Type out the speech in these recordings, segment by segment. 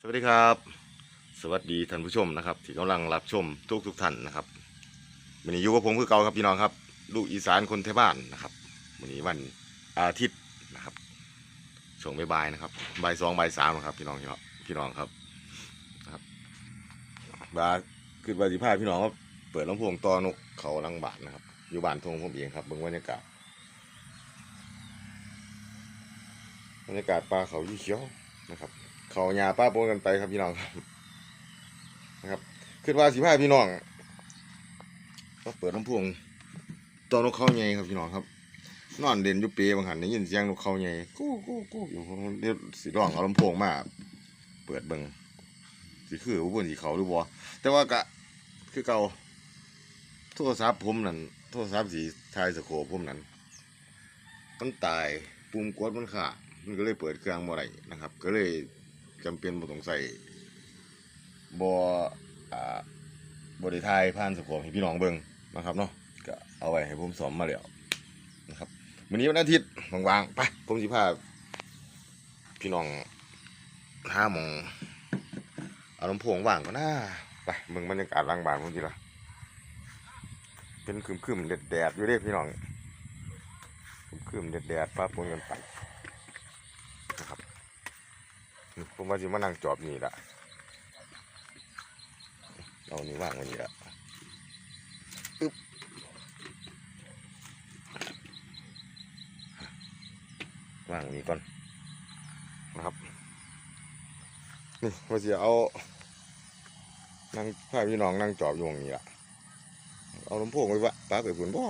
สวัสดีครับ สวัสดีท่านผู้ชมนะครับ ที่กำลังรับชมทุกทุกท่านนะครับวันนี้อยู่กับผมคือเก่าครับพี่น้องครับ ลูกอีสานคนไทยบ้านนะครับวันนี้วันอาทิตย์นะครับช่วงบ่ายๆนะครับบ่ายสองบ่ายสามนะครับ พี่น้องพี่น้องพี่น้องครับนะครับบาคือว่าสิพาพี่น้องครับเปิดลำโพงตอนกเขาลังบาทนะครับ อยู่บ้านทงผมเองครับเบิ่งบรรยากาศบรรยากาศป่าเขายี่เขียวนะครับ เขาหญ้าป้าปนกันไปครับพี่น้องครับนะครับคิดว่าสิพาพี่น้องก็เปิดลำโพงตอนนกเขาใหญ่ครับพี่น้องครับ นอนเด่นยู่เปรบางหันได้ยินเสียงนกเขาใหญ่กู้กู้กู้อยู่เดี๋ยวสิร้องเอาลำโพงมาเปิดเบิ่งสิคืออุบลสีเขาหรือบ่แต่ว่าก็คือเก่าโทรศัพท์ผมนั่นโทรศัพท์สีทายสโคผมนั่นมันตายปุ่มกดมันขาดมันก็เลยเปิดเครื่องบ่ได้นะครับ ก็เลย จำเป็นบ่ต้องใส่บ่อ่าบริทายผ่านสกอให้พี่น้องเบิ่งนะครับเนาะก็เอาไว้ให้ผมสอมมาแล้วนะครับวันนี้วันอาทิตย์ว่างๆไปผมสิพาพี่น้องห้าหมองอาลำโพงว่างก็น่าไปเบิ่งบรรยากาศหลังบ้านผมทีละเป็นคืมๆแดดๆอยู่เด้พี่น้องคืมๆแดดๆฟ้าฝนกันไป ผมว่าสิมานั่งจอบนี่ละเอานี่ว่างไว้นี่ละอึ๊บว่างนี่ก่อนนะครับ นี่ว่าสิเอานั่งพาพี่น้องนั่งจอบอยู่ตรงนี้ละเอาลำโพงไว้วะป้าไปฝุ่นบ่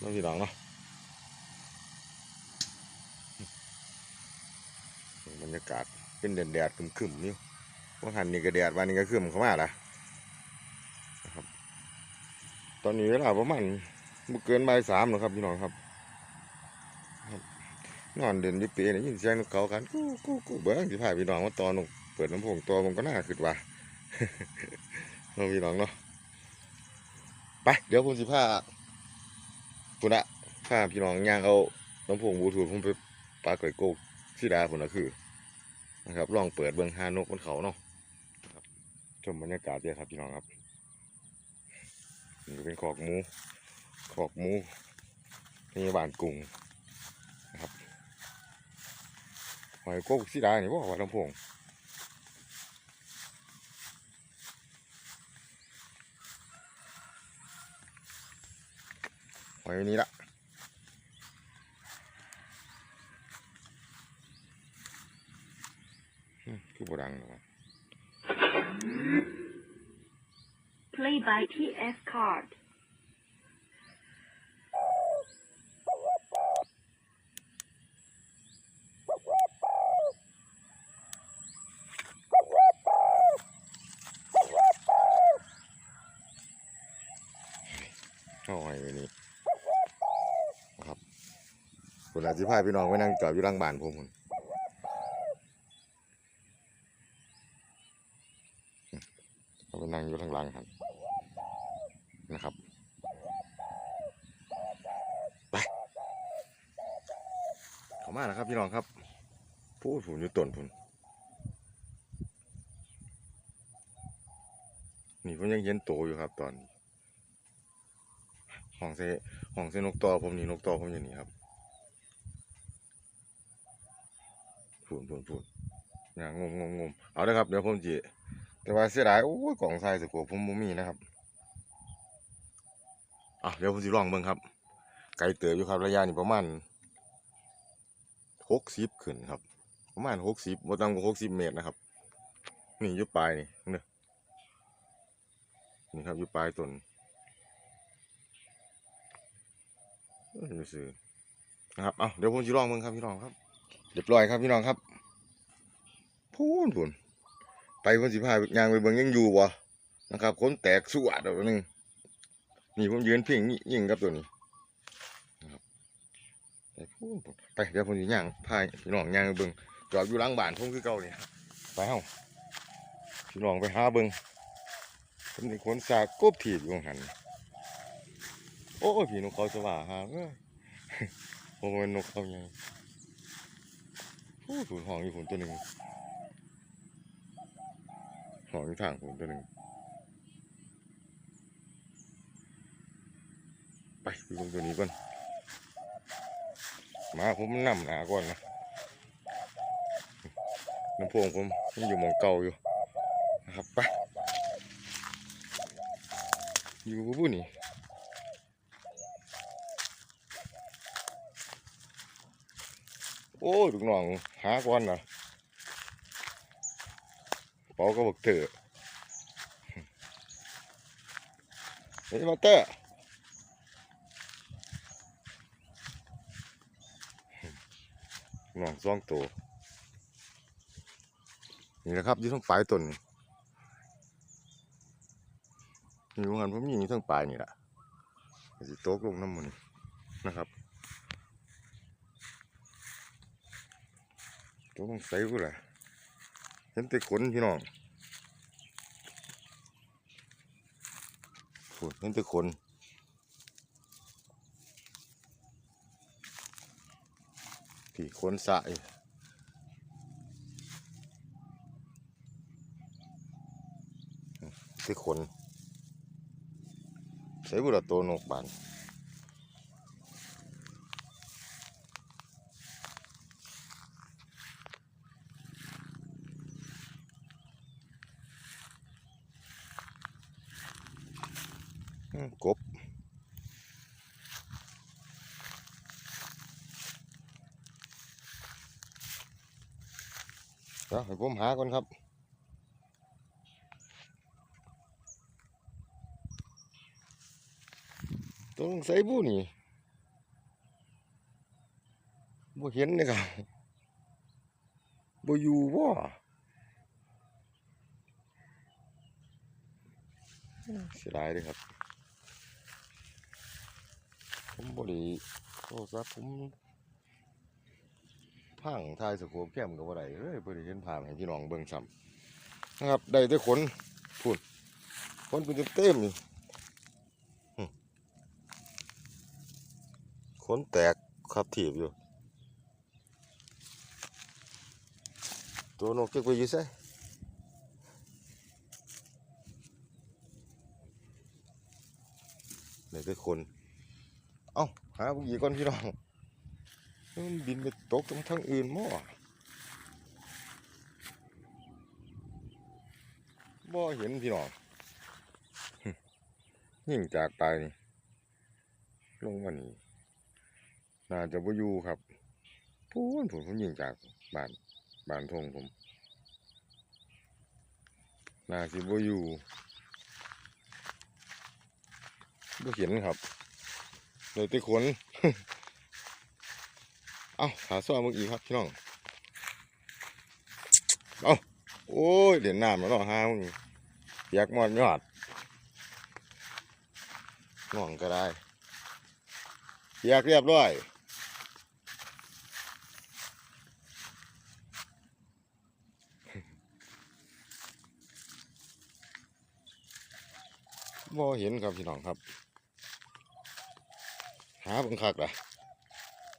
น้องพี่น้องเนาะ บรรยากาศเป็นแดดแดดๆครึมๆนี่ว่าหันนี่ก็แดดวันนี้ก็คึมเข้ามาละนะครับ ตอนนี้เวลาประมาณบ่เกินบ่ายสามแล้วครับพี่น้องครับหันอนเดินยิเปได้ยินเสียงนกเขากันกู้กู้กู้เบิ้งสิพาพี่น้องมาตอนนกเปิดลำโพงตัวผมก็น่าคิดว่าน้องพี่น้องเนาะไปเดี๋ยวผมสิพาพุ่นละพาพี่น้องย่างเอาลำโพงบลูทูธผมไปปาไก่โกกที่ดาผลก็คือ นะครับลองเปิดเบื้องหานกบนเขาเนาะครับชมบรรยากาศเดียครับพี่น้องครับนี่เป็นขอกหมูขอกหมูนี่บ้านกรุงนะครับหอยโกกสีดานี่ว่าว่าลำโพงหอยนี้ละ อืมคือบ่ดังหรอกวะ Play by TS card. เอาไว้ไว้นี่นะครับคุณอาจิพาพี่น้องไปนั่งจอดอยู่หลังบ้านผมพุ่นเอา ไปนั่งอยู่ข้างหลังครับนะครับไปเข้ามาแล้วครับพี่น้องครับ พูดผุนอยู่ต้นผุนนี่ผมยังเห็นโตอยู่ครับ ตอนนี้ห้องเซห้องเซนกต่อผมนี่นกต่อผมอย่างนี้ครับพูนพูนพูนอย่างงมงมงมเอาเลยครับ เดี๋ยวผมจี แต่ว่าเสียดายโอ้ยกล่องทรายสกัวผมบ่มีนะครับอะเดี๋ยวผมจะลองเบิ่งครับ ไกลเติบอยู่ครับระยะนี่ประมาณหกสิบขึ้นครับ ประมาณหกสิบบ่ต่ำกว่าหกสิบเมตรนะครับ นี่อยู่ปลายนี่เนี่ยนี่ครับอยู่ปลายต้นดูซื้อนะครับเอาเดี๋ยวผมจะลองมึงครับพี่น้องครับ เรียบร้อยครับพี่น้องครับพูนพูน ไปผมสิพายางไปเบิ่งยังอยู่บ่นะครับคนแตกสวัดเอาหนึ่งนี่ผมยืนเพ่งนี่ยิงกับตัวนี้นะครับไปพูนพูนไปเดี๋ยวผมจะย่างพายพี่น้องย่างไปเบิ่งจอดอยู่หลังบ้านผมคือเก่าเนี่ยไปเฮ้าพี่น้องไปหาเบิ่งผมนี่คนสากกบถีบอยู่หันโอ้ยพี่นกเขาสว่าหาเอ้ยโอ้ยนกเขาไงโอ้ฝุ่นห้องอยู่ฝนตัวหนึ่ง หองอยู่างฝุ่นตัวหนึ่งไปลงตัวนี้ก่อนมาผมมันนำหนาก่อนนะน้ำพวงผมยังอยู่หมองเก่าอยู่นะครับไปอยู่กับผู้นี่โอ้ยลูกน้องหาก่อนนะ เป๋าก็บอกเถอะเฮ้ยมาเตอร์น้องสองตัวนี่นะครับยู่ทั้งปลายตนนี่นี่ว่างันผมยิงยู่ทั้งปลายนี่แหละสิโต๊ะลงน้ำมันนะครับตัวต้องใส่กูแหละ เห็นแต่ขนพี่น้องโอ้ยเห็นแต่ขนพี่ขนสะอยู่ที่ขนใส่บุระตัวนกบาน กบเดี๋ยวให้ผมหาก่อนครับต้องใส่บุนี่บ่เห็นเลยครับบ่อยู่บ่เสียดายเลยครับ ผมบริโทรศัพท์ผมพังทายสโคปแคมกับอะไรเอ้ยบริเห็นผ่านให้พี่น้องเบิ่งซ้ำนะครับ ได้แต่ขนพูดขนเป็นเต็มนี่ขนแตกครับถีบอยู่ ตัวนกเก็บไปอยู่ใส่ได้แต่ขน หาพวกอีกก่อนพี่น้องมันบินไปตกตรงทางอื่นมั่วบ่เห็นพี่น้องยิ่งจากตายนี่ลงมานี่น่าจะบ่อยู่ครับพูนผมผมยิงจากบ้านบ้านทงผมน่าสิบ่อยู่บ่เห็นครับ เลยติขน เอ้าหาซ้อมึงอีกครับพี่น้อง เอ้าโอ้ยเด่นน้ำแล้วเนาะฮามึงเปียกมอดยอดน่องก็ได้เปียกเรียบร้อยบ่เห็นครับพี่น้องครับ หาบังคักล่ะ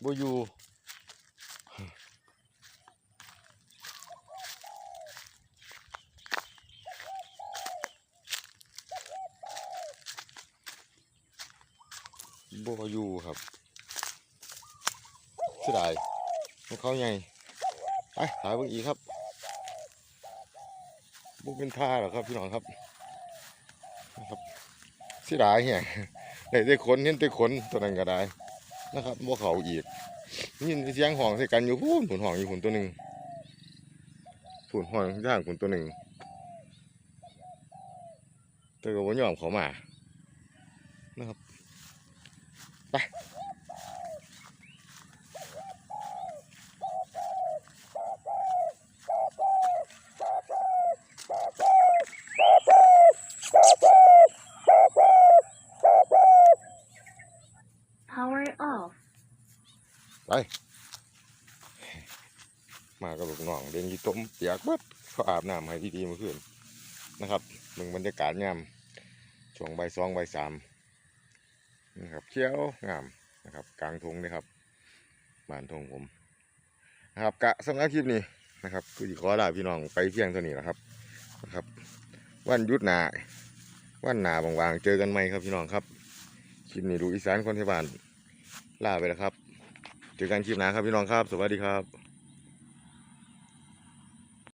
บ่อยู่บ่อยู่ครับเสียดายของเขาใหญ่ไปหาเบิ่งอีกครับบ่เป็นท่าหรอครับพี่น้องครับครับเสียดายแฮง ได้แต่ขนเห็นแต่ขนตัวนั้นก็ได้นะครับบ่เขาอีกนี่เสียงห่องใส่กันอยู่พูนผุนห่องอยู่ผุนตัวหนึ่งผุนห่องย่างผุนตัวหนึ่งแต่ก็บ่ยอมเขามานะครับไป power off ไป มากับลูกน้องเดินยีต้มเปียกเบิดเขาอาบน้ำให้ดีๆเมื่อคืนนะครับมึงบรรยากาศงามช่วงใบสองใบสามนะครับเขียวงามนะครับกลางทงนะครับบ้านทงผมนะครับกะสำหรับคลิปนี้นะครับคือขอลาพี่น้องไปเพียงเท่านี้นะครับนะครับ วันยุดหนาวันหนาบางๆเจอกันไหมครับพี่น้องครับคลิปนี้ดูอีสานคนที่บ้าน ล่าไปแล้วครับ เจอกันคลิปหน้าครับพี่น้องครับ สวัสดีครับ